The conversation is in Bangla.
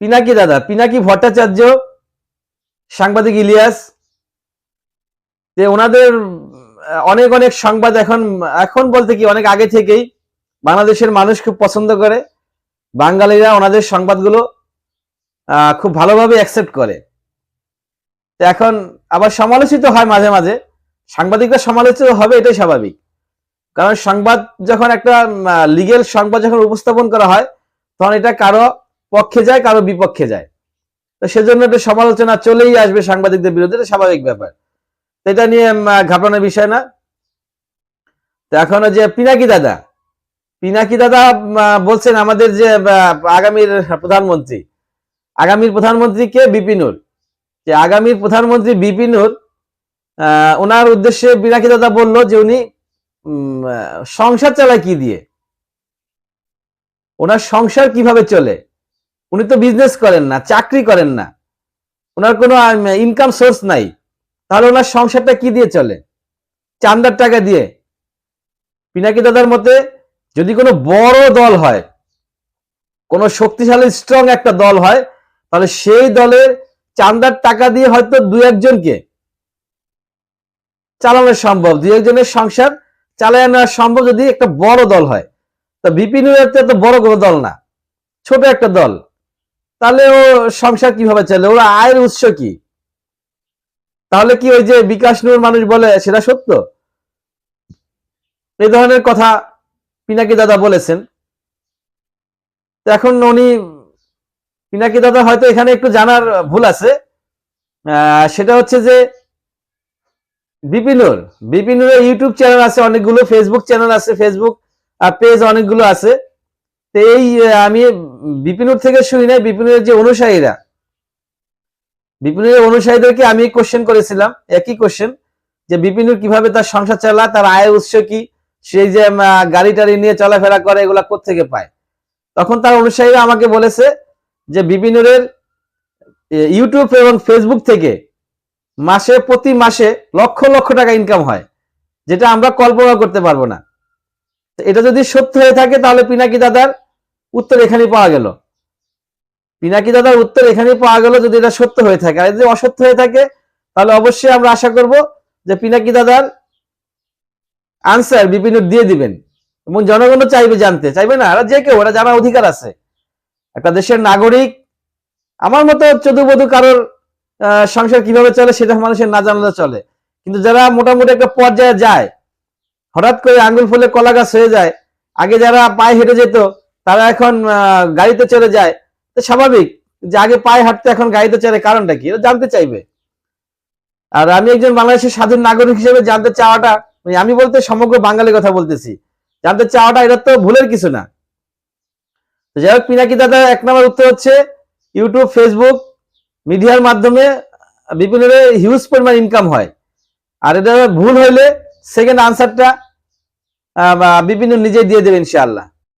পিনাকি দাদা, পিনাকি ভট্টাচার্য, সাংবাদিক ইলিয়াস, যে ওনাদের অনেক অনেক সংবাদ এখন এখন বলতে কি, অনেক আগে থেকেই বাংলাদেশের মানুষ খুব পছন্দ করে। বাঙালিরা ওনাদের সংবাদগুলো খুব ভালোভাবে অ্যাকসেপ্ট করে। এখন আবার সমালোচিত হয় মাঝে মাঝে। সাংবাদিকরা সমালোচিত হবে, এটাই স্বাভাবিক। কারণ সংবাদ যখন একটা লিগেল সংবাদ যখন উপস্থাপন করা হয়, তখন এটা কারও পক্ষে যায় কারও বিপক্ষে যায়। তো সেজন্য একটা সমালোচনা চলেই আসবে সাংবাদিকদের বিরুদ্ধে এটা স্বাভাবিক ব্যাপার। এটা নিয়ে ঘাবড়ানোর বিষয় না। তো এখন যে পিনাকি দাদা। পিনাকি দাদা বলছেন আমাদের যে আগামীর প্রধানমন্ত্রী আগামীর প্রধানমন্ত্রী কে? বিপিনুর যে আগামীর প্রধানমন্ত্রী বিপিনুর আহ, ওনার উদ্দেশ্যে পিনাকি দাদা বলল যে উনি সংসার চালায় কি দিয়ে? ওনার সংসার কীভাবে চলে? উনি তো বিজনেস করেন না, চাকরি করেন না। ওনার কোনো ইনকাম সোর্স নাই। তাহলে ওনার সংসারটা কি দিয়ে চলে? চান্দার টাকা দিয়ে। পিনাকি দাদার মতে, যদি কোনো বড় দল হয়, কোনো শক্তিশালী স্ট্রং একটা দল হয়, তাহলে সেই দলের চান্দার টাকা দিয়ে হয়তো দু একজনকে চালানো সম্ভব। দু একজনের সংসার চালায় নেওয়া সম্ভব যদি একটা বড় দল হয়। তো বিপিন তো বড় কোনো দল না। ছোট একটা দল। তাহলে ও সংসার কীভাবে চলে ওরা আয়ের উৎস কি? তাহলে কি ওই যে বিকাশ নূর মানুষ বলে, সেটা সত্য? এই ধরনের কথা পিনাকি দাদা বলেছেন। এখন উনি, পিনাকি দাদা হয়তো এখানে একটু জানার ভুল আছে। সেটা হচ্ছে যে বিপিনুর বিপিনুরের ইউটিউব চ্যানেল আছে, অনেকগুলো ফেসবুক চ্যানেল আছে ফেসবুক পেজ অনেকগুলো আছে। তো এই আমি বিপিনুর থেকে শুনি নাই, বিপিনুরের যে অনুসারীরা। বিপিনুরের অনুসারীদেরকে আমি কোশ্চেন করেছিলাম, একই কোশ্চেন যে বিপিনুর কীভাবে তার সংসার চালায়, তার আয়ের উৎস কি, সেই যে গাড়ি টাড়ি নিয়ে চলাফেরা করে, এগুলা কোথেকে পায়? তখন তার অনুসারীরা আমাকে বলেছে যে বিপিনুরের ইউটিউব এবং ফেসবুক থেকে মাসে, প্রতি মাসে লক্ষ লক্ষ টাকা ইনকাম হয়, যেটা আমরা কল্পনা করতে পারব না। এটা যদি সত্য হয়ে থাকে, তাহলে পিনাকি দাদার উত্তর এখানেই পাওয়া গেল। পিনাকি দাদার উত্তর এখানেই পাওয়া গেল যদি এটা সত্য হয়ে থাকে। আর যদি অসত্য হয়ে থাকে, তাহলে অবশ্যই আমরা আশা করব যে পিনাকি দাদার আনসার বিপিনুর দিয়ে দিবেন। এবং জনগণও চাইবে জানতে। চাইবে না আর যে কেউ ওরা জানার অধিকার আছে। একটা দেশের নাগরিক, আমার মতো চতুর্বধূ কারোর সংসার কীভাবে চলে সেটা মানুষের না জানলে চলে। কিন্তু যারা মোটামুটি একটা পর্যায়ে যায়, হঠাৎ করে আঙ্গুল ফুলে কলা গাছ হয়ে যায়, আগে যারা পায়ে হেঁটে যেত তারা এখন গাড়িতে চলে যায়। স্বাভাবিক যে আগে পায়ে হাঁটতে, এখন গাড়িতে চলে কারণটা কি? এটা জানতে চাইবে। আর আমি একজন বাংলাদেশের স্বাধীন নাগরিক হিসেবে জানতে চাওয়াটা মানে আমি বলতে সমগ্র বাঙালি কথা বলতেছি। জানতে চাওয়াটা এটা তো ভুলের কিছু না। যাই হোক, পিনাকি দাদা এক নম্বর উত্তর হচ্ছে, ইউটিউব, ফেসবুক মিডিয়ার মাধ্যমে বিপিনের হিউজ পরিমাণ ইনকাম হয়। আর এটা ভুল হইলে সেকেন্ড আনসারটা বিপিন নিজেই দিয়ে দেবে ইনশাআল্লাহ।